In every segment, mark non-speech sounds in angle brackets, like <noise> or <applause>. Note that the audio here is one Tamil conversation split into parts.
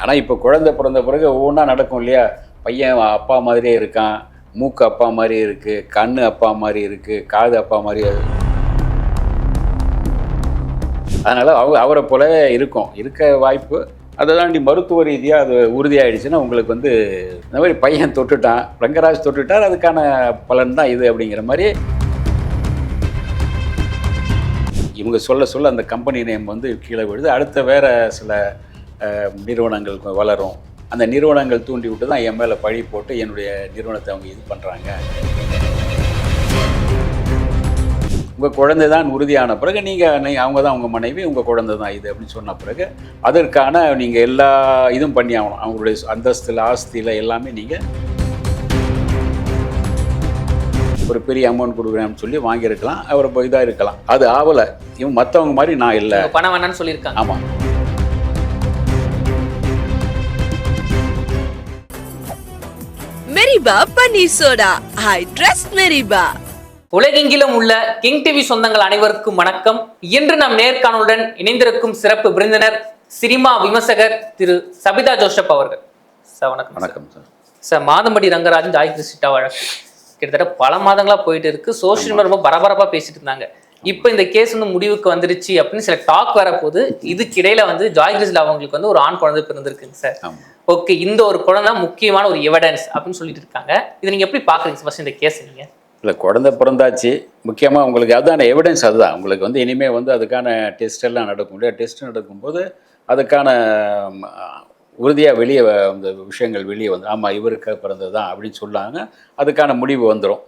ஆனால் இப்போ குழந்தை பிறந்த பிறகு ஒவ்வொன்றா நடக்கும் இல்லையா? பையன் அப்பா மாதிரியே இருக்கான் மூக்கு அப்பா மாதிரி இருக்குது கண் அப்பா மாதிரி இருக்குது காது அப்பா மாதிரி அதனால் அவ அவரை போலவே இருக்கும். இருக்க வாய்ப்பு. அதை தாண்டி மருத்துவ ரீதியாக அது உறுதியாயிடுச்சுன்னா உங்களுக்கு வந்து இந்த மாதிரி பையன் தொட்டுட்டான் ரங்கராஜ் தொட்டுட்டார் அதுக்கான பலன் தான் இது அப்படிங்கிற மாதிரி இவங்க சொல்ல சொல்ல அந்த கம்பெனி நேம் வந்து கீழே விழுது. அடுத்த வேற சில நிறுவனங்கள் வளரும். அந்த நிறுவனங்கள் தூண்டி விட்டு தான் என் மேலே பழி போட்டு என்னுடைய நிறுவனத்தை அவங்க இது பண்ணுறாங்க உங்கள் குழந்தை தான் உறுதியான பிறகு நீங்கள் அவங்க தான் உங்கள் மனைவி உங்கள் குழந்தை தான் இது அப்படின்னு சொன்ன பிறகு அதற்கான நீங்கள் எல்லா இதுவும் பண்ணி ஆகணும். அவங்களுடைய அந்தஸ்தில் ஆஸ்தியில் எல்லாமே நீங்கள் ஒரு பெரிய அமௌண்ட் கொடுக்குறேன்னு சொல்லி வாங்கியிருக்கலாம். அவர் இதாக இருக்கலாம் அது ஆவலை. இவன் மற்றவங்க மாதிரி நான் இல்லை. பணம் வேணாம்னு சொல்லியிருக்காங்க. ஆமாம் மெரிபா பன்னீர் சோடா. I trust மெரிபா. உலகெங்கிலும் உள்ள கிங் டிவி சொந்தங்கள் அனைவருக்கும் வணக்கம். இன்று நம் நேர்காணலுடன் இணைந்திருக்கும் சிறப்பு விருந்தினர் சினிமா விமர்சகர் திரு சபிதா ஜோஷப் அவர்கள். சார் வணக்கம் சார். வணக்கம் சார். சார் மாதம்படி ரங்கராஜன் ஜாய் கிருஷ்ணா வழக்கு கிட்டத்தட்ட பல மாதங்களா போயிட்டு இருக்கு. சோஷியல் மீடியா ரொம்ப பரபரப்பா பேசிட்டு இருந்தாங்க. இப்போ இந்த கேஸ் வந்து முடிவுக்கு வந்துருச்சு அப்படின்னு சில டாக் வரப்போது இதுக்கு இடையில வந்து ஜாய் கிருஷ்ணா அவங்களுக்கு வந்து ஒரு ஆண் குழந்தை பிறந்திருக்குங்க சார். ஓகே இந்த ஒரு குழந்தை முக்கியமான ஒரு எவிடன்ஸ் அப்படின்னு சொல்லிட்டு இருக்காங்க. இதை நீங்க எப்படி பாக்குறீங்க ஃபர்ஸ்ட் இந்த கேஸ் நீங்க? இல்லை குழந்தை பிறந்தாச்சு. முக்கியமாக உங்களுக்கு அதுதான எவிடன்ஸ் அதுதான். உங்களுக்கு வந்து இனிமேல் வந்து அதுக்கான டெஸ்ட் எல்லாம் நடக்கும் இல்லையா? டெஸ்ட் நடக்கும்போது அதுக்கான உறுதியாக வெளியே வ- அந்த விஷயங்கள் வெளியே வந்து ஆமாம் இவருக்கு பிறந்தது தான் அப்படின்னு சொல்லாங்க. அதுக்கான முடிவு வந்துடும்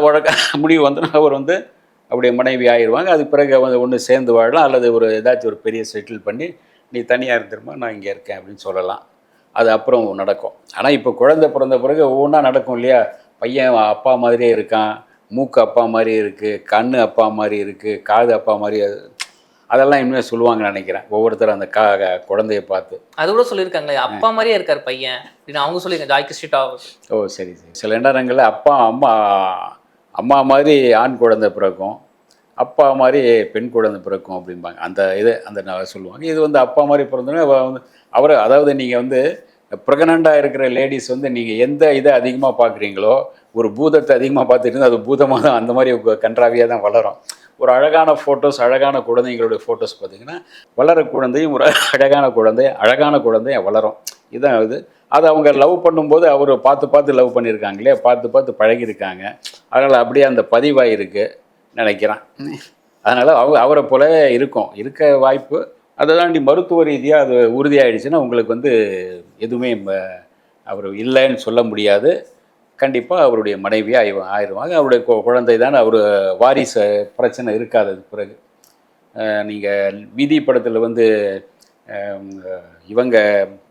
உடக்க <laughs> முடிவு வந்துடும் அவர் வந்து அப்படியே மனைவி ஆயிடுவாங்க அதுக்கு பிறகு வந்து ஒன்று சேர்ந்து வாழலாம். அல்லது ஒரு ஏதாச்சும் ஒரு பெரிய செட்டில் பண்ணி நீ தனியாக இருந்துருமா? நான் இங்கே இருக்கேன் அப்படின்னு சொல்லலாம். அது அப்புறம் நடக்கும். ஆனால் இப்போ குழந்தை பிறந்த பிறகு ஒவ்வொன்றா நடக்கும் இல்லையா? பையன் அப்பா மாதிரியே இருக்கான் மூக்கு அப்பா மாதிரி இருக்குது கண்ணு அப்பா மாதிரி இருக்குது காது அப்பா மாதிரி அது- அதெல்லாம் இனிமேல் சொல்லுவாங்கன்னு நினைக்கிறேன். ஒவ்வொருத்தரும் அந்த கா குழந்தைய பார்த்து. அது கூட சொல்லியிருக்காங்களே அப்பா மாதிரியே இருக்காரு பையன். அப்படின்னு அவங்க சொல்லியிருக்காங்க ஜாய் கிருஷ்ணா ஓ சரி சரி. சில நேரங்களில் அப்பா அம்மா அம்மா மாதிரி ஆண் குழந்தை பிறக்கும் அப்பா மாதிரி பெண் குழந்தை பிறக்கும் அப்படிம்பாங்க. அந்த இது அந்த சொல்லுவாங்க. இது வந்து அப்பா மாதிரி பிறந்தோன்னே வந்து அவர் அதாவது நீங்கள் வந்து ப்ரெக்னெண்ட்டாக இருக்கிற லேடிஸ் வந்து நீங்கள் எந்த இதை அதிகமாக பார்க்குறீங்களோ ஒரு பூதத்தை அதிகமாக பார்த்துட்டு இருந்தா அது பூதமாக தான் அந்த மாதிரி கன்றாவியாக தான் வளரும். ஒரு அழகான ஃபோட்டோஸ் அழகான குழந்தைங்களுடைய ஃபோட்டோஸ் பார்த்தீங்கன்னா வளர குழந்தையும் ஒரு அழகான குழந்தை அழகான குழந்தைய வளரும். இதுதான் இது. அது அவங்க லவ் பண்ணும்போது அவர் பார்த்து பார்த்து லவ் பண்ணியிருக்காங்க இல்லையா? பார்த்து பார்த்து பழகியிருக்காங்க. அதனால் அப்படியே அந்த பதிவாக இருக்குது நினைக்கிறேன். அதனால் அவங்க அவரை போலவே இருக்கும். இருக்க வாய்ப்பு அதை தாண்டி மருத்துவ ரீதியாக அது உறுதியாயிடுச்சுன்னா உங்களுக்கு வந்து எதுவுமே அவர் இல்லைன்னு சொல்ல முடியாது. கண்டிப்பாக அவருடைய மனைவியாக ஆய் ஆயிடுவாங்க. அவருடைய கு- குழந்தை தான் அவர் வாரிசு பிரச்சனை இருக்காது பிறகு. நீங்கள் விதி படத்தில் வந்து இவங்க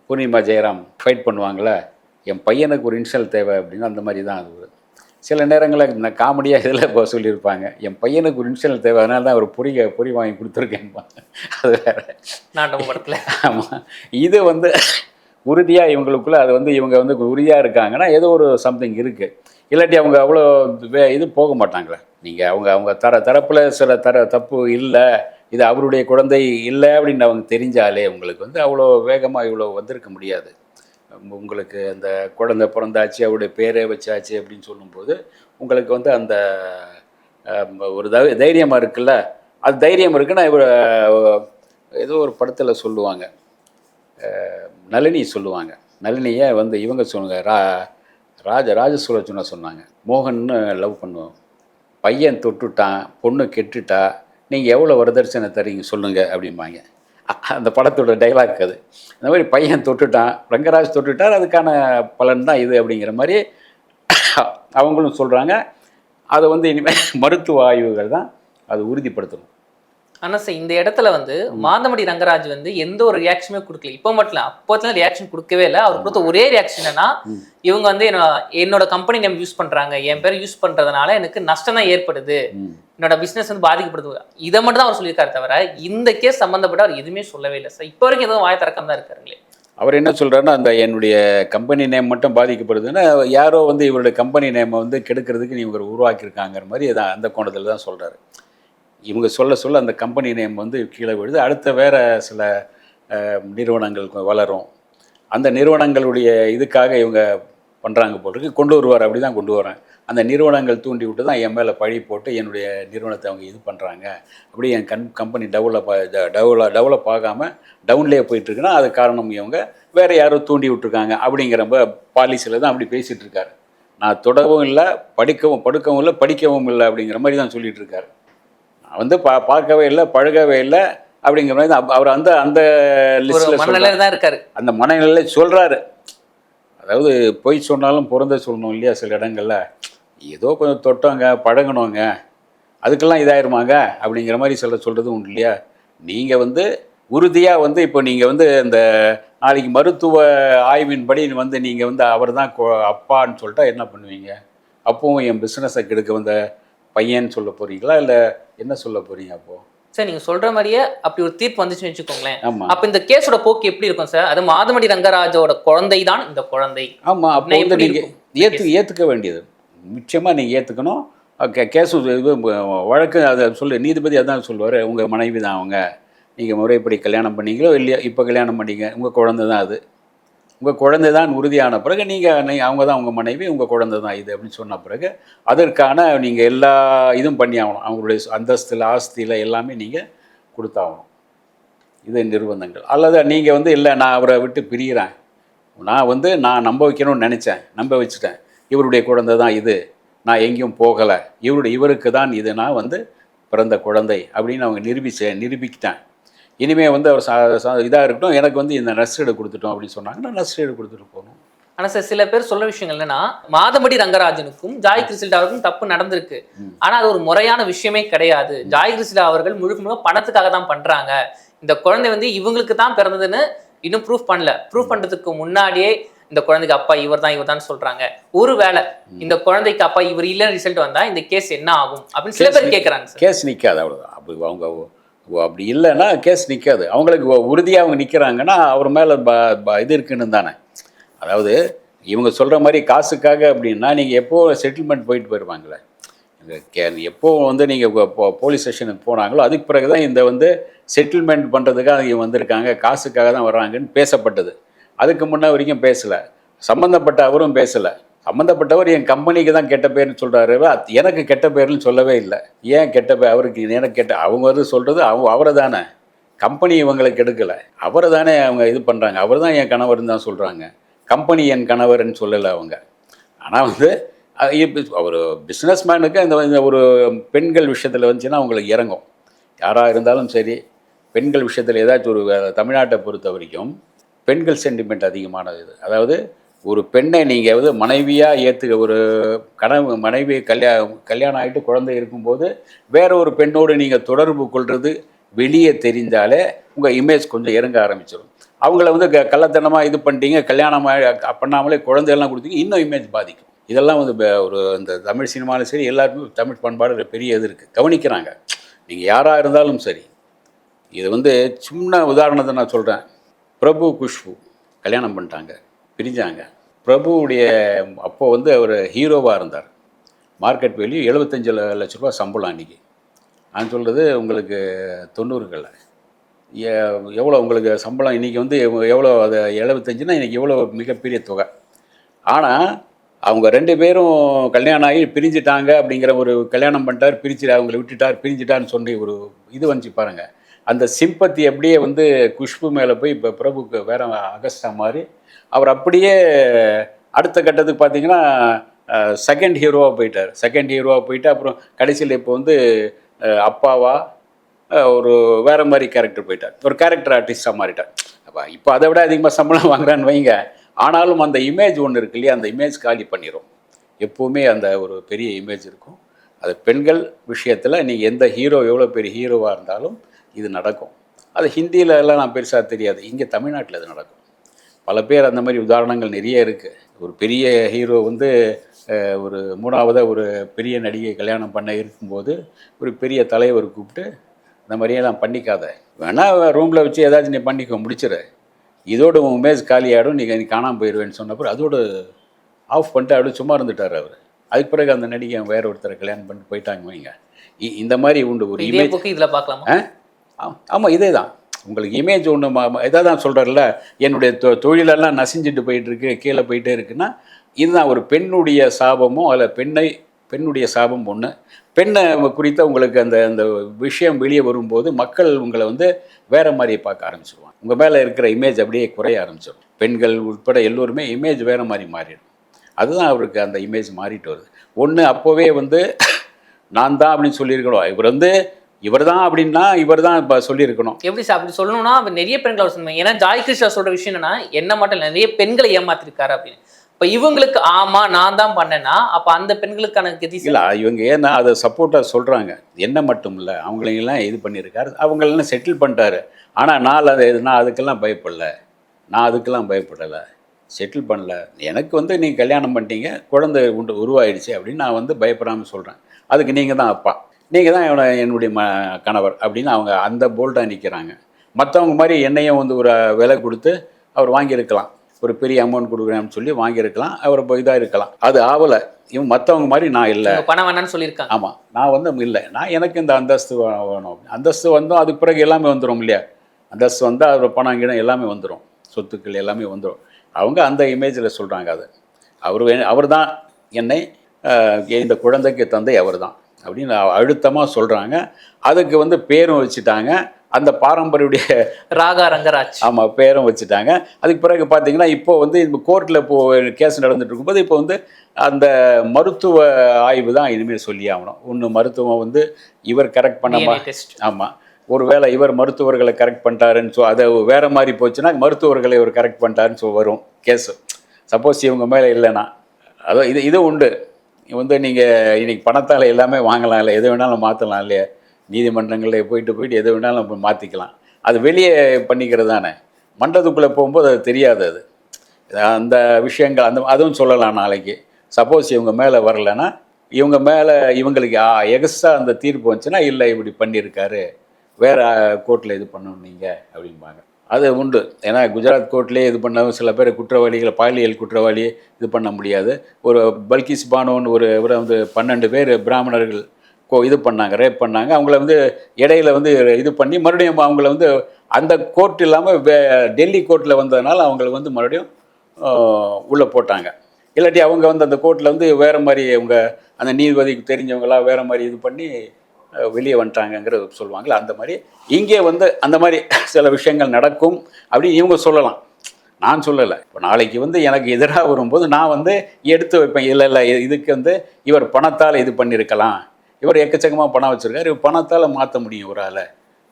பூர்ணிமா ஜெயராம் ஃபைட் பண்ணுவாங்களே என் பையனுக்கு ஒரு இன்சல் தேவை அப்படின்னு அந்த மாதிரி தான் அது சில நேரங்களில் இந்த காமெடியாக இதில் இப்போ சொல்லியிருப்பாங்க. என் பையனுக்கு ஒரு இன்ஷியல் தேவை அதனால தான் அவர் பொறி பொறி வாங்கி கொடுத்துருக்கேன்பாங்க. அது வேறு. நாட்டம் படத்துல. ஆமாம் இது வந்து உறுதியாக இவங்களுக்குள்ள அது வந்து இவங்க வந்து உறுதியாக இருக்காங்கன்னா ஏதோ ஒரு சம்திங் இருக்குது இல்லாட்டி அவங்க அவ்வளோ வே இது போக மாட்டாங்களே. நீங்கள் அவங்க அவங்க தர தரப்பில் சில தர தப்பு இல்லை இது அவருடைய குழந்தை இல்லை அப்படின்னு அவங்க தெரிஞ்சாலே உங்களுக்கு வந்து அவ்வளோ வேகமாக இவ்வளோ வந்திருக்க முடியாது. உங்களுக்கு அந்த குழந்தை பிறந்தாச்சு அவருடைய பேரே வச்சாச்சு அப்படின்னு சொல்லும்போது உங்களுக்கு வந்து அந்த ஒரு தைரியமாக இருக்குல்ல? அது தைரியம் இருக்குன்னா இவர் ஏதோ ஒரு படத்தில் சொல்லுவாங்க. நளினி சொல்லுவாங்க. நளினியை வந்து இவங்க சொல்லுங்கள் ரா ராஜ ராஜசுலட்சுனா சொன்னாங்க. மோகன்னு லவ் பண்ணுவோம். பையன் தொட்டுட்டான் பொண்ணு கெட்டுட்டா நீங்கள் எவ்வளோ வரதட்சணை தரீங்க சொல்லுங்கள் அப்படிம்பாங்க. அந்த படத்தோட டைலாக் அது. அந்த மாதிரி பையன் தொட்டுட்டான் ரங்கராஜ் தொட்டுட்டார் அதுக்கான பலன் தான் இது அப்படிங்கிற மாதிரி அவங்களும் சொல்கிறாங்க அதை வந்து இனிமேல் மருத்துவ ஆய்வுகள் தான் அது உறுதிப்படுத்தணும். ஆனா சார் இந்த இடத்துல வந்து மாதமடி ரங்கராஜ் வந்து எந்த ஒரு ரியாக்ஷனுமே கொடுக்கல. இப்போ மட்டும் அப்போத்துல ரியாக்ஷன் கொடுக்கவே இல்லை. அவர் கொடுத்த ஒரே ரியாக்ஷன் என்னன்னா இவங்க வந்து என்ன- என்னோட கம்பெனி நேம் யூஸ் பண்றாங்க. என் பேர் யூஸ் பண்றதுனால எனக்கு நஷ்டம் தான் ஏற்படுது. என்னோட பிசினஸ் வந்து பாதிக்கப்படுது. இதை மட்டும் தான் அவர் சொல்லியிருக்காரு தவிர இந்த கேஸ் சம்பந்தப்பட்ட அவர் எதுவுமே சொல்லவே இல்லை. சார் இப்போ வரைக்கும் எதுவும் வாய திறக்காம தான் இருக்காருங்களே. அவர் என்ன சொல்றாருன்னா அந்த என்னுடைய கம்பெனி நேம் மட்டும் பாதிக்கப்படுதுன்னா யாரோ வந்து இவருடைய கம்பெனி நேமை வந்து கெடுக்கிறதுக்கு இவங்க உருவாக்கியிருக்காங்கிற மாதிரி அந்த கோணத்தில் தான் சொல்றாரு. இவங்க சொல்ல சொல்ல அந்த கம்பெனி நேம் வந்து கீழே விழுது. அடுத்த வேறு சில நிறுவனங்கள் வளரும். அந்த நிறுவனங்களுடைய இதுக்காக இவங்க பண்ணுறாங்க போட்டிருக்கு கொண்டு வருவார் அப்படி தான் கொண்டு வரேன் அந்த நிறுவனங்கள் தூண்டி விட்டு தான் என் மேலே பழி போட்டு என்னுடைய நிறுவனத்தை அவங்க இது பண்ணுறாங்க அப்படி என் கண் கம்பெனி டெவலப் டெவலப் டெவலப் ஆகாமல் டவுன்லேயே போயிட்டுருக்குன்னா அது காரணம் இவங்க. வேறு யாரோ தூண்டி விட்டுருக்காங்க அப்படிங்கிற பாலிசியில் தான் அப்படி பேசிகிட்டு இருக்காரு. நான் தொடவும் இல்லை படிக்கவும் படுக்கவும் இல்லை படிக்கவும் இல்லை அப்படிங்கிற மாதிரி தான் சொல்லிகிட்டு இருக்காரு. வந்து பா பார்க்கவே இல்லை பழகவே இல்லை அப்படிங்கிற மாதிரி அவர் அந்த அந்த லிஸ்ட்டில் தான் இருக்காரு. அந்த மனநிலையில சொல்கிறாரு அதாவது பொய் சொன்னாலும் பிறந்த சொல்லணும் இல்லையா சில இடங்கள்ல. ஏதோ கொஞ்சம் தொட்டோங்க பழகணுங்க அதுக்கெல்லாம் இதாயிருமாங்க? அப்படிங்கிற மாதிரி சொல்ல சொல்கிறது உண்டு இல்லையா? நீங்கள் வந்து உறுதியாக வந்து இப்போ நீங்கள் வந்து இந்த நாளைக்கு மருத்துவ ஆய்வின்படி வந்து நீங்கள் வந்து அவர் தான் அப்பான்னு சொல்லிட்டா என்ன பண்ணுவீங்க? அப்பவும் என் பிஸ்னஸை கெடுக்க வந்த பையன் சொல்ல போகிறீங்களா இல்லை என்ன சொல்ல போகிறீங்க அப்போது சார் நீங்க சொல்ற மாதிரியே அப்படி ஒரு தீர்ப்பு வந்துச்சுன்னு வச்சுக்கோங்களேன். ஆமாம் அப்ப இந்த கேஸோட போக்கு எப்படி இருக்கும் சார்? அது மாதமடி ரங்கராஜோட குழந்தை தான் இந்த குழந்தை. ஆமாம் அப்போ நான் வந்து நீங்கள்? ஏற்று ஏற்றுக்க வேண்டியது. நிச்சயமாக நீங்கள் ஏற்றுக்கணும் கேஸ் இது வழக்கு அதை சொல்லு நீதிபதி அதான் சொல்லுவார் உங்கள் மனைவி தான் அவங்க. நீங்கள் முறைப்படி கல்யாணம் பண்ணீங்களோ இல்லையா இப்போ கல்யாணம் பண்ணீங்க உங்கள் குழந்தை தான் அது. உங்கள் குழந்தை தான் உறுதியான பிறகு நீங்கள் அவங்க தான் உங்கள் மனைவி உங்கள் குழந்தை தான் இது அப்படின்னு சொன்ன பிறகு அதற்கான நீங்கள் எல்லா இதுவும் பண்ணி ஆகணும். அவங்களுடைய அந்தஸ்தில் ஆஸ்தியில் எல்லாமே நீங்கள் கொடுத்தாகணும். இது நிர்பந்தங்கள். அல்லது நீங்கள் வந்து இல்லை நான் அவரை விட்டு பிரிகிறேன் நான் வந்து நான் நம்ப வைக்கணும்னு நினச்சேன். நம்ப வச்சுட்டேன். இவருடைய குழந்தை தான் இது. நான் எங்கேயும் போகலை. இவருடைய இவருக்கு தான் இது. நான் வந்து பிறந்த குழந்தை. அப்படின்னு அவங்க நிரூபிச்சேன் நிரூபிக்கிட்டேன் இனிமேல் வந்து அவர் இதாக இருக்கட்டும் எனக்கு வந்து இந்த நர்ஸீடு கொடுத்துட்டோம் அப்படின்னு சொன்னாங்கன்னா நர்ஸீடு கொடுத்துட்டு போகணும். ஆனா சார் சில பேர் சொல்ற விஷயங்கள் என்னன்னா மாதமடி ரங்கராஜனுக்கும் ஜாய் கிறிஸ்டா அவருக்கும் தப்பு நடந்திருக்கு. ம். ஆனா அது ஒரு முறையான விஷயமே கிடையாது. ஜாய் கிறிஸ்டா அவர்கள் முழுக்க முழுக்க பணத்துக்காக தான் பண்றாங்க. இந்த குழந்தை வந்து இவங்களுக்கு தான் பிறந்ததுன்னு இன்னும் ப்ரூஃப் பண்ணல. ப்ரூஃப் பண்றதுக்கு முன்னாடியே இந்த குழந்தைக்கு அப்பா இவர் தான் இவர் தான் சொல்றாங்க. ஒருவேளை இந்த குழந்தைக்கு அப்பா இவர் இல்லைன்னு ரிசல்ட் வந்தா இந்த கேஸ் என்ன ஆகும்? அப்படின்னு சில பேர் கேட்கறாங்க கேஸ் நிற்காது அவ்வளோதான் அப்படி அவங்க அப்படி இல்லைன்னா கேஸ் நிற்காது அவங்களுக்கு உறுதியாக அவங்க நிற்கிறாங்கன்னா அவர் மேலே ப ப- இது இருக்குன்னு தானே. அதாவது இவங்க சொல்கிற மாதிரி காசுக்காக அப்படின்னா நீங்கள் எப்போ செட்டில்மெண்ட் போயிட்டு போயிடுவாங்களே கே எப்போ வந்து நீங்கள் போலீஸ் ஸ்டேஷனுக்கு போனாங்களோ அதுக்கு பிறகு தான் இந்த வந்து செட்டில்மெண்ட் பண்ணுறதுக்காக இவங்க வந்திருக்காங்க காசுக்காக தான் வர்றாங்கன்னு பேசப்பட்டது. அதுக்கு முன்னே வரைக்கும் பேசலை. சம்மந்தப்பட்ட அவரும் பேசலை. சம்மந்தப்பட்டவர் என் கம்பெனிக்கு தான் கெட்ட பேர்னு சொல்கிறாரு எனக்கு கெட்ட பேர்னு சொல்லவே இல்லை. ஏன் கெட்ட பேர் அவருக்கு எனக்கு கெட்ட அவங்க வந்து சொல்கிறது அவங்க அவரை தானே. கம்பெனி இவங்களுக்கு எடுக்கலை. அவரை தானே அவங்க இது பண்ணுறாங்க அவர் தான் என் கணவர்னு தான் சொல்கிறாங்க கம்பெனி என் கணவர்னு சொல்லலை அவங்க. ஆனால் வந்து ஒரு பிஸ்னஸ் மேனுக்கு இந்த ஒரு பெண்கள் விஷயத்தில் வந்துச்சுன்னா அவங்களுக்கு இறங்கும். யாராக இருந்தாலும் சரி பெண்கள் விஷயத்தில் ஏதாச்சும் ஒரு தமிழ்நாட்டை பொறுத்த வரைக்கும் பெண்கள் சென்டிமெண்ட் அதிகமானது இது. அதாவது ஒரு பெண்ணை நீங்கள் வந்து மனைவியாக ஏற்றுக்க ஒரு கணவு மனைவி கல்யா கல்யாணம் ஆகிட்டு குழந்தை இருக்கும்போது வேற ஒரு பெண்ணோடு நீங்கள் தொடர்பு கொள்வது வெளியே தெரிஞ்சாலே உங்கள் இமேஜ் கொஞ்சம் இறங்க ஆரம்பிச்சிடும் அவங்கள வந்து க கள்ளத்தனமாக இது பண்ணிட்டீங்க கல்யாணம் பண்ணாமலே குழந்தையெல்லாம் கொடுத்தீங்க இன்னும் இமேஜ் பாதிக்கும். இதெல்லாம் வந்து ஒரு இந்த தமிழ் சினிமாலும் சரி எல்லாருமே தமிழ் பண்பாடு பெரிய இது இருக்குது கவனிக்கிறாங்க. நீங்கள் யாராக இருந்தாலும் சரி இது வந்து சின்ன உதாரணத்தை நான் சொல்கிறேன் பிரபு குஷ்பு கல்யாணம் பண்ணிட்டாங்க. பிரிஞ்சாங்க. பிரபுவுடைய அப்போ வந்து அவர் ஹீரோவாக இருந்தார். மார்க்கெட் வேல்யூ எழுபத்தஞ்சு லட்ச ரூபா சம்பளம் அன்றைக்கி நான் சொல்கிறது உங்களுக்கு தொண்ணூறுகளில். எவ்வளோ உங்களுக்கு சம்பளம்? இன்றைக்கி வந்து எவ்வளோ அது எழுபத்தஞ்சுனா இன்றைக்கி எவ்வளோ மிகப்பெரிய தொகை? ஆனால் அவங்க ரெண்டு பேரும் கல்யாணம் ஆகி பிரிஞ்சிட்டாங்க அப்படிங்கிற ஒரு கல்யாணம் பண்ணிட்டார் பிரிச்சு அவங்கள விட்டுட்டார் பிரிஞ்சிட்டான்னு சொல்லி ஒரு இது வந்துச்சு பாருங்கள் அந்த சிம்பத்தி அப்படியே வந்து குஷ்பு மேலே போய் இப்போ பிரபுக்கு வேற அகஸ்டா மாதிரி அவர் அப்படியே அடுத்த கட்டத்துக்கு பார்த்தீங்கன்னா செகண்ட் ஹீரோவாக போயிட்டார். செகண்ட் ஹீரோவாக போயிட்டு அப்புறம் கடைசியில் இப்போ வந்து அப்பாவா ஒரு வேற மாதிரி கேரக்டர் போயிட்டார். ஒரு கேரக்டர் ஆர்டிஸ்டாக மாறிட்டார். அப்போ இப்போ அதை விட அதிகமாக சம்பளம் <laughs> வாங்குறான்னு வைங்க. ஆனாலும் அந்த இமேஜ் ஒன்று இருக்கு இல்லையா? அந்த இமேஜ் காலி பண்ணிடும் எப்போவுமே அந்த ஒரு பெரிய இமேஜ் இருக்கும். அது பெண்கள் விஷயத்தில் நீங்கள் எந்த ஹீரோ எவ்வளோ பெரிய ஹீரோவாக இருந்தாலும் இது நடக்கும். அது ஹிந்தியில எல்லாம் நான் பெருசாக தெரியாது. இங்கே தமிழ்நாட்டில் இது நடக்கும். பல பேர் அந்த மாதிரி உதாரணங்கள் நிறைய இருக்குது ஒரு பெரிய ஹீரோ வந்து ஒரு மூணாவதாக ஒரு பெரிய நடிகை கல்யாணம் பண்ண இருக்கும்போது ஒரு பெரிய தலைவர் கூப்பிட்டு இந்த மாதிரியெல்லாம் பண்ணிக்காத. வேணா ரூமில் வச்சு ஏதாச்சும் நீ பண்ணிக்கோ முடிச்சிடு இதோட உன் இமேஜ் காலியாகிடும் நீங்கள் நீ காணாமல் போயிடுவேன்னு சொன்னப்போ அதோட ஆஃப் பண்ணிட்டு அப்படியே சும்மா இருந்துட்டார் அவர். அதுக்கு பிறகு அந்த நடிகை வேற ஒருத்தரை கல்யாணம் பண்ணிட்டு போயிட்டாங்க வைங்க. இ- இந்த மாதிரி உண்டு ஒரு இமேஜ் இதுல பார்க்கலாமா? ஆமாம் இதே தான் உங்களுக்கு இமேஜ் ஒன்று இதாக தான் சொல்கிறல்ல என்னுடைய தொ தொழிலெல்லாம் நசிஞ்சிட்டு போயிட்டுருக்கு கீழே போயிட்டே இருக்குன்னா இதுதான் ஒரு பெண்ணுடைய சாபமோ அதில் பெண்ணை பெண்ணுடைய சாபம் ஒன்று பெண்ணை குறித்த உங்களுக்கு அந்த அந்த விஷயம் வெளியே வரும்போது மக்கள் உங்களை வந்து வேறு மாதிரி பார்க்க ஆரம்பிச்சிருவாங்க. உங்கள் மேலே இருக்கிற இமேஜ் அப்படியே குறைய ஆரம்பிச்சிடும் பெண்கள் உட்பட எல்லோருமே இமேஜ் வேறு மாதிரி மாறிடும். அதுதான் அவருக்கு அந்த இமேஜ் மாறிட்டு வருது. ஒன்று அப்போவே வந்து நான் தான் அப்படின்னு சொல்லியிருக்கணும். இவர் வந்து இவர் தான் அப்படின்னா இவர் தான் இப்போ சொல்லியிருக்கணும். எப்படி சார் அப்படி சொல்லணும்னா அவர் நிறைய பெண்கள் அவர் சொன்னாங்க ஏன்னா ஜாய் கிருஷ்ணா சொல்ற விஷயம் என்னன்னா என்ன மட்டும் இல்லை நிறைய பெண்களை ஏமாத்திருக்காரு அப்படின்னு. இப்ப இவங்களுக்கு ஆமா நான் தான் பண்ணேன்னா அப்ப அந்த பெண்களுக்கான கதி இல்லை இவங்க ஏன்னா அதை சப்போர்ட்டாக சொல்கிறாங்க என்ன மட்டும் இல்லை அவங்களையெல்லாம் இது பண்ணியிருக்காரு. அவங்களெல்லாம் செட்டில் பண்ணிட்டாரு. ஆனால் நான் அது நான் அதுக்கெல்லாம் பயப்படல. நான் அதுக்கெல்லாம் பயப்படலை. செட்டில் பண்ணல. எனக்கு வந்து நீங்கள் கல்யாணம் பண்ணிட்டீங்க குழந்தை உண்டு உருவாயிடுச்சு அப்படின்னு நான் வந்து பயப்படாமல் சொல்கிறேன் அதுக்கு நீங்கள் தான் அப்பா. நீங்கள் தான் இவனை என்னுடைய ம கணவர் அப்படின்னு அவங்க அந்த போல்டாக நிற்கிறாங்க மற்றவங்க மாதிரி என்னையும் வந்து ஒரு விலை கொடுத்து அவர் வாங்கியிருக்கலாம். ஒரு பெரிய அமௌண்ட் கொடுக்குறேன்னு சொல்லி வாங்கியிருக்கலாம். அவர் இப்போ இதாக இருக்கலாம். அது ஆவலை. இவன் மற்றவங்க மாதிரி நான் இல்லை. பணம் வேணாம்னு சொல்லியிருக்காங்க. ஆமாம் நான் வந்து இல்லை. நான் எனக்கு இந்த அந்தஸ்து வேணும். அந்தஸ்து வந்தோம் அதுக்கு பிறகு எல்லாமே வந்துடும் இல்லையா? அந்தஸ்து வந்தால் அதில் பணம் கிணம் எல்லாமே வந்துடும் சொத்துக்கள் எல்லாமே வந்துடும் அவங்க அந்த இமேஜில் சொல்கிறாங்க அது. அவர் அவர் தான் என்னை இந்த குழந்தைக்கு தந்தை அவர் தான் அப்படின்னு அழுத்தமாக சொல்கிறாங்க அதுக்கு வந்து பேரும் வச்சுட்டாங்க. அந்த பாரம்பரிய ராகா ரங்கராஜ். ஆமாம் பேரும் வச்சுட்டாங்க. அதுக்கு பிறகு பார்த்தீங்கன்னா இப்போ வந்து இந்த கோர்ட்டில் இப்போ கேஸ் நடந்துட்டு இருக்கும்போது இப்போ வந்து அந்த மருத்துவ ஆய்வு தான் இனிமேல் சொல்லி ஆகணும். ஒன்று மருத்துவம் வந்து இவர் கரெக்ட் பண்ண டெஸ்ட் ஆமாம் ஒருவேளை இவர் மருத்துவர்களை கரெக்ட் பண்ணிட்டாருன்னு சொ அதை வேற மாதிரி போச்சுன்னா மருத்துவர்களை இவர் கரெக்ட் பண்ணிட்டாருன்னு சொ வரும் கேஸு. சப்போஸ் இவங்க மேலே இல்லைன்னா. அதோ இது இது உண்டு. வந்து நீங்கள் இன்னைக்கு பணத்தால் எல்லாமே வாங்கலாம் இல்லை எது வேணாலும் மாற்றலாம் இல்லையா? நீதிமன்றங்களில் போயிட்டு போயிட்டு எது வேணாலும் நம்ம மாற்றிக்கலாம் அது வெளியே பண்ணிக்கிறது தானே மண்டபத்துக்குள்ளே போகும்போது அது தெரியாது அது. அந்த விஷயங்கள் அந்த அதுவும் சொல்லலாம் நாளைக்கு. சப்போஸ் இவங்க மேலே வரலைன்னா இவங்க மேலே இவங்களுக்கு எகஸ்ட்ரா அந்த தீர்ப்பு வந்துச்சுன்னா இல்லை இப்படி பண்ணியிருக்காரு. வேறு கோர்ட்டில் இது பண்ணணும் நீங்கள் அப்படிம்பாங்க. அது உண்டு. ஏன்னா குஜராத் கோர்ட்லேயே இது பண்ண சில பேர் குற்றவாளிகளை பாலியல் குற்றவாளி இது பண்ண முடியாது. ஒரு பல்கிஸ் பானோன்னு ஒரு இவரை வந்து பன்னெண்டு பேர் பிராமணர்கள் கோ இது பண்ணாங்க ரேப் பண்ணாங்க. அவங்கள வந்து இடையில வந்து இது பண்ணி மறுபடியும் அவங்கள வந்து அந்த கோர்ட் இல்லாமல் வே டெல்லி கோர்ட்டில் வந்ததுனால அவங்கள வந்து மறுபடியும் உள்ளே போட்டாங்க. இல்லாட்டி அவங்க வந்து அந்த கோர்ட்டில் வந்து வேறு மாதிரி அவங்க அந்த நீதிபதிக்கு தெரிஞ்சவங்களா வேறு மாதிரி இது பண்ணி வெளியே வந்துட்டாங்கங்கிறது சொல்லுவாங்கல்ல அந்த மாதிரி. இங்கே வந்து அந்த மாதிரி சில விஷயங்கள் நடக்கும் அப்படின்னு இவங்க சொல்லலாம். நான் சொல்லலை. இப்போ நாளைக்கு வந்து எனக்கு எதிராக வரும்போது நான் வந்து எடுத்து வைப்பேன். இல்லை இல்லை இதுக்கு வந்து இவர் பணத்தால் இது பண்ணியிருக்கலாம். இவர் எக்கச்சக்கமாக பணம் வச்சுருக்காரு. இவர் பணத்தால் மாற்ற முடியும் ஒரு ஆளை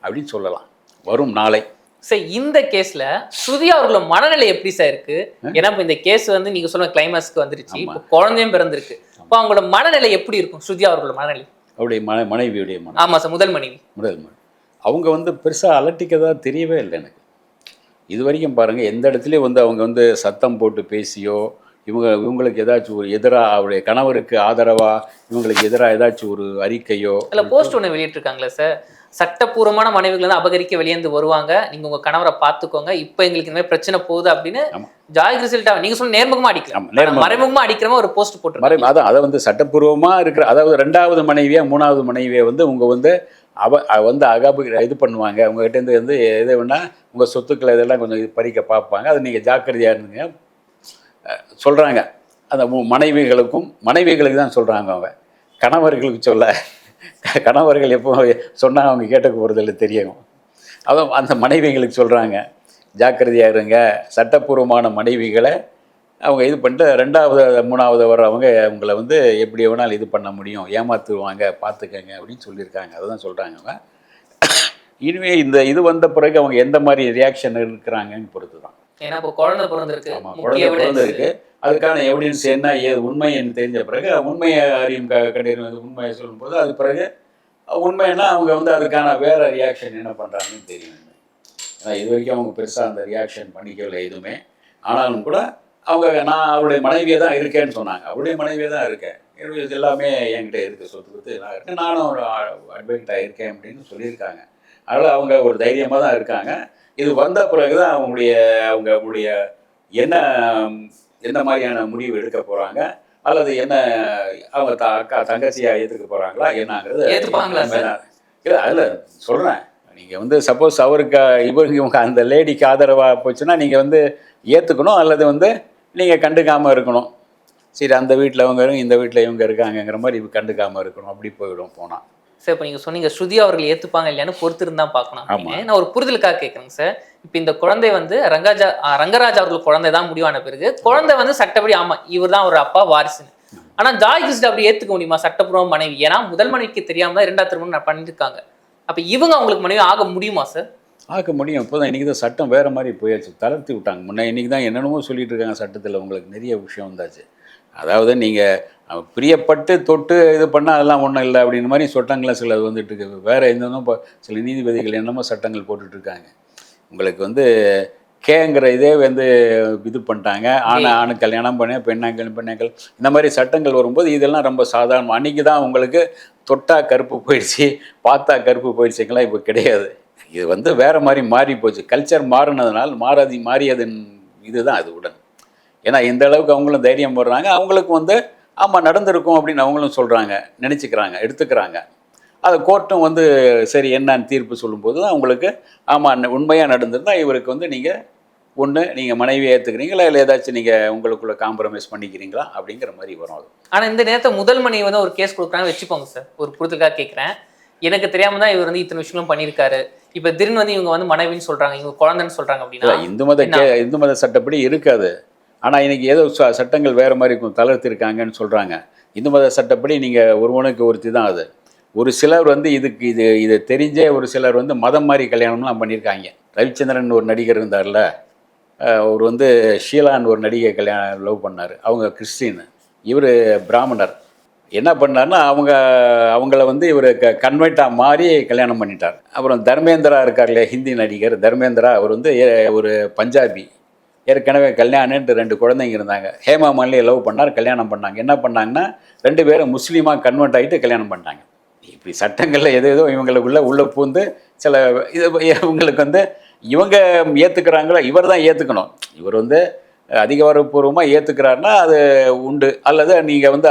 அப்படின்னு சொல்லலாம். வரும் நாளை. சார் இந்த கேஸ்ல ஸ்ருதி அவர்களோட மனநிலை எப்படி சார் இருக்கு? ஏன்னா இப்ப இந்த கேஸ் வந்து நீங்க சொன்ன கிளைமாக்ஸ்க்கு வந்துருச்சு. இப்போ குழந்தையும் பிறந்திருக்கு. இப்போ அவங்களோட மனநிலை எப்படி இருக்கும்? ஸ்ருதி அவர்களோட மனநிலை. அவருடைய மன மனைவியுடைய மனம் ஆமா சார் முதல் மனைவி. முதல் மனைவி. அவங்க வந்து பெருசாக அலட்டிக்கதா தெரியவே இல்லை எனக்கு. இது வரைக்கும் பாருங்கள் எந்த இடத்துலையும் வந்து அவங்க வந்து சத்தம் போட்டு பேசியோ இவங்க இவங்களுக்கு ஏதாச்சும் ஒரு எதிராக அவருடைய கணவருக்கு ஆதரவாக இவங்களுக்கு எதிராக ஏதாச்சும் ஒரு அறிக்கையோ இல்ல போஸ்ட் ஒன்று வெளியிட்டிருக்காங்களே சார். சட்டப்பூர்வமான மனைவிகள் வந்து அபகரிக்க வெளியேந்து வருவாங்க. நீங்க உங்க கணவரை பார்த்துக்கோங்க. இப்போ எங்களுக்கு இந்த மாதிரி பிரச்சனை போகுது அப்படின்னு. ஜாய் ரிசல்ட்டா நீங்க சொன்ன நேர்முகமா அடிக்கலாம். மறைமுகமா அடிக்கிற ஒரு போஸ்ட் மறை அதான் அதை வந்து சட்டப்பூர்வமாக இருக்கிற அதாவது ரெண்டாவது மனைவியா மூணாவது மனைவியை வந்து உங்க வந்து அவ வந்து அகாபு இது பண்ணுவாங்க. உங்ககிட்ட இருந்து வந்து எது வேணா உங்கள் சொத்துக்களை இதெல்லாம் கொஞ்சம் இது பறிக்க பார்ப்பாங்க. அது நீங்கள் ஜாக்கிரதையாக இருந்துங்க. சொல்கிறாங்க அந்த மனைவிகளுக்கும் மனைவிகளுக்கு தான் சொல்கிறாங்க அவங்க. கணவர்களுக்கு சொல்ல. கணவர்கள் எப்போ சொன்னால் அவங்க கேட்டுக்க போகிறதில்ல தெரியும். அதான் அந்த மனைவிகளுக்கு சொல்கிறாங்க ஜாக்கிரதையாக இருங்க சட்டப்பூர்வமான மனைவிகளை அவங்க இது பண்ணிட்டு ரெண்டாவது மூணாவது வர்றவங்க உங்களை வந்து எப்படி வேணாலும் இது பண்ண முடியும் ஏமாத்துவாங்க பார்த்துக்கங்க அப்படின்னு சொல்லியிருக்காங்க. அதுதான் சொல்கிறாங்க அவங்க. இனிமே இந்த இது வந்த பிறகு அவங்க எந்த மாதிரி ரியாக்ஷன் இருக்கிறாங்கன்னு பொறுத்து தான் ஏன்னா இப்போ குழந்தை பிறந்திருக்கு. ஆமாம் குழந்தை. பிறந்திருக்கு. அதுக்கான எவிடன்ஸ் என்ன ஏது உண்மை என்று தெரிஞ்ச பிறகு உண்மையை அறியும் க கண்டறிவது உண்மையை சொல்லும்போது அது பிறகு உண்மைன்னா அவங்க வந்து அதுக்கான வேற ரியாக்ஷன் என்ன பண்ணுறாங்கன்னு தெரியும். ஏன்னா இது வரைக்கும் அவங்க பெருசாக அந்த ரியாக்ஷன் பண்ணிக்கவில்லை எதுவுமே. ஆனாலும் கூட அவங்க நான் அவருடைய மனைவியே தான் இருக்கேன்னு சொன்னாங்க. அவருடைய மனைவியே தான் இருக்கேன். என்னுடைய இது எல்லாமே என்கிட்ட இருக்குது சொத்து கொடுத்து நான் இருக்கேன் நானும் ஒரு அட்வொகேட்டாக இருக்கேன் அப்படின்னு சொல்லியிருக்காங்க. அதனால் அவங்க ஒரு தைரியமாக தான் இருக்காங்க. இது வந்த பிறகு தான் அவங்களுடைய அவங்களுடைய என்ன என்ன மாதிரியான முடிவு எடுக்க போகிறாங்க அல்லது என்ன அவங்க த அக்கா தங்கச்சியாக ஏற்றுக்க போகிறாங்களா என்னங்கிறது ஏத்துப்பாங்களா சார்? இல்லை அதில் சொல்கிறேன் நீங்கள் வந்து சப்போஸ் அவருக்கு இவருக்கு இவங்க அந்த லேடிக்கு ஆதரவாக போச்சுன்னா நீங்கள் வந்து ஏற்றுக்கணும் அல்லது வந்து நீங்கள் கண்டுக்காமல் இருக்கணும். சரி அந்த வீட்டில் அவங்க இந்த வீட்டில் இவங்க இருக்காங்கங்கிற மாதிரி இவ கண்டுக்காமல் இருக்கணும். அப்படி போயிடும் போனால் சார் இப்போ நீங்க சொன்னீங்க ஸ்ருதி அவர்கள் ஏத்துப்பாங்க இல்லையான்னு பொறுத்து இருந்தா பார்க்கணும். நான் ஒரு புரிதலுக்காக கேட்குறேங்க சார். இப்போ இந்த குழந்தை வந்து ரங்கராஜா ரங்கராஜ் அவர்கள் குழந்தை தான் முடிவான பிறகு குழந்தை வந்து சட்டப்படி ஆமா இவர் தான் ஒரு அப்பா வாரிசுன்னு. ஆனா ஜாய் கிறிஸ்ட் அப்படி ஏத்துக்க முடியுமா? சட்டப்பூர்வ மனைவி. ஏன்னா முதல் மனைவிக்கு தெரியாம தான் இரண்டாவது திருமணம் நான் பண்ணிருக்காங்க. அப்ப இவங்க அவங்களுக்கு மனைவி ஆக முடியுமா சார்? ஆக்க முடியும். இப்போ தான் இன்றைக்கி தான் சட்டம் வேறு மாதிரி போயாச்சு. தளர்த்தி விட்டாங்க. முன்னே இன்றைக்கி தான் என்னென்னமோ சொல்லிட்டு இருக்காங்க சட்டத்தில். உங்களுக்கு நிறைய விஷயம் வந்தாச்சு. அதாவது நீங்கள் பிரியப்பட்டு தொட்டு இது பண்ணால் அதெல்லாம் ஒன்றும் இல்லை அப்படின்னு மாதிரி சட்டங்கள்லாம் சில வந்துட்டு இருக்கு வேறு என்னென்னமோ இப்போ சில நீதிபதிகள் என்னமோ சட்டங்கள் போட்டுட்டு இருக்காங்க உங்களுக்கு வந்து கேங்கிற இதே வந்து இது பண்ணிட்டாங்க. ஆணை ஆணு கல்யாணம் பண்ண பெண்ணாக்கள் பெண்ணாக்கள் இந்த மாதிரி சட்டங்கள் வரும்போது இதெல்லாம் ரொம்ப சாதாரணம் அன்றைக்கி தான் உங்களுக்கு தொட்டா கருப்பு போயிடுச்சு பார்த்தா கருப்பு போயிடுச்சுங்களா இப்போ கிடையாது. இது வந்து வேற மாதிரி மாறி போச்சு கல்ச்சர் மாறினதுனால மாறாதி மாறியதன் இதுதான் அது உடன் ஏன்னா இந்த அளவுக்கு அவங்களும் தைரியம் போடுறாங்க. அவங்களுக்கு வந்து ஆமாம் நடந்திருக்கும் அப்படின்னு அவங்களும் சொல்கிறாங்க நினச்சிக்கிறாங்க எடுத்துக்கிறாங்க. அதை கோர்ட்டும் வந்து சரி என்னன்னு தீர்ப்பு சொல்லும்போது தான் அவங்களுக்கு ஆமாம் உண்மையாக நடந்திருந்தா இவருக்கு வந்து நீங்கள் ஒன்று நீங்கள் மனைவியை ஏற்றுக்கிறீங்களா இல்லை ஏதாச்சும் நீங்கள் உங்களுக்குள்ள காம்ப்ரமைஸ் பண்ணிக்கிறீங்களா? அப்படிங்கிற மாதிரி வரும் அது. ஆனா இந்த நேரத்தை முதல் மனைவி வந்து ஒரு கேஸ் கொடுக்குறாங்க வச்சுக்கோங்க சார் ஒரு புரிதலுக்காக கேட்குறேன் எனக்கு தெரியாம தான் இவர் வந்து இத்தனை விஷயங்களும் பண்ணியிருக்காரு. இப்போ திடீர்னு வந்து இவங்க வந்து மனைவின்னு சொல்றாங்க இவங்க குழந்தைன்னு சொல்றாங்க இல்ல, அப்படின்னா இந்து மத இந்து மத சட்டப்படி இருக்காது. ஆனால் இன்றைக்கி ஏதோ ச- சட்டங்கள் வேறு மாதிரி இருக்கும் தளர்த்திருக்காங்கன்னு சொல்கிறாங்க இந்து மத சட்டப்படி நீங்கள் ஒருவனுக்கு ஒருத்தி தான் அது. ஒரு சிலர் வந்து இதுக்கு இது இது தெரிஞ்சே ஒரு சிலர் வந்து மதம் மாதிரி கல்யாணம்லாம் பண்ணியிருக்காங்க ரவிச்சந்திரன் ஒரு நடிகர் இருந்தார்ல அவர் வந்து ஷீலான்னு ஒரு நடிகை கல்யாணம் லவ் பண்ணார். அவங்க கிறிஸ்டின் இவர் பிராமணர். என்ன பண்ணார்னா அவங்க அவங்கள வந்து இவர் க கன்வெர்ட்டாக மாறி கல்யாணம் பண்ணிட்டார். அப்புறம் தர்மேந்திரா இருக்கார்ல ஹிந்தி நடிகர் தர்மேந்திரா அவர் வந்து ஏ- ஒரு பஞ்சாபி. ஏற்கனவே கல்யாணன்ட்டு ரெண்டு குழந்தைங்க இருந்தாங்க. ஹேமா மாலினியை லவ் பண்ணார் கல்யாணம் பண்ணாங்க. என்ன பண்ணாங்கன்னா ரெண்டு பேரும் முஸ்லீமாக கன்வெர்ட் ஆகிட்டு கல்யாணம் பண்ணிட்டாங்க. இப்படி சட்டங்களில் எது ஏதோ இவங்களுக்குள்ள உள்ளே பூந்து சில இது இவங்களுக்கு வந்து இவங்க ஏற்றுக்கிறாங்களோ இவர் தான் ஏற்றுக்கணும் இவர் வந்து அதிகாரப்பூர்வமாக ஏற்றுக்கிறாருன்னா அது உண்டு. அல்லது நீங்கள் வந்து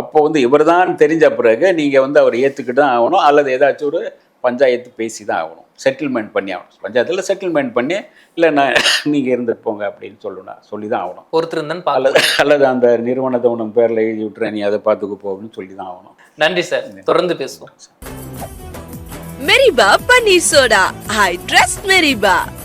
அப்போ வந்து இவர் தான் தெரிஞ்ச பிறகு நீங்கள் வந்து அவர் ஏற்றுக்கிட்டு தான் ஆகணும். அல்லது ஏதாச்சும் ஒரு பஞ்சாயத்து பேசி தான் ஆகணும். செட்டில்மெண்ட் பண்ணி ஆகணும். பஞ்சாயத்தில் செட்டில்மெண்ட் பண்ணி இல்லை நான் நீங்கள் இருந்துட்டு போங்க அப்படின்னு சொல்லணும். சொல்லி தான் ஆகணும். ஒருத்தர் பார்க்க அல்லது அல்லது அந்த நிறுவனத்தை உனக்கு பேரில் எழுதி விட்டுறேன் நீ அதை பார்த்துக்கு போ அப்படின்னு சொல்லி தான் ஆகணும். நன்றி சார். தொடர்ந்து பேசுவோம். Meriba Paneer Soda. I trust Meriba.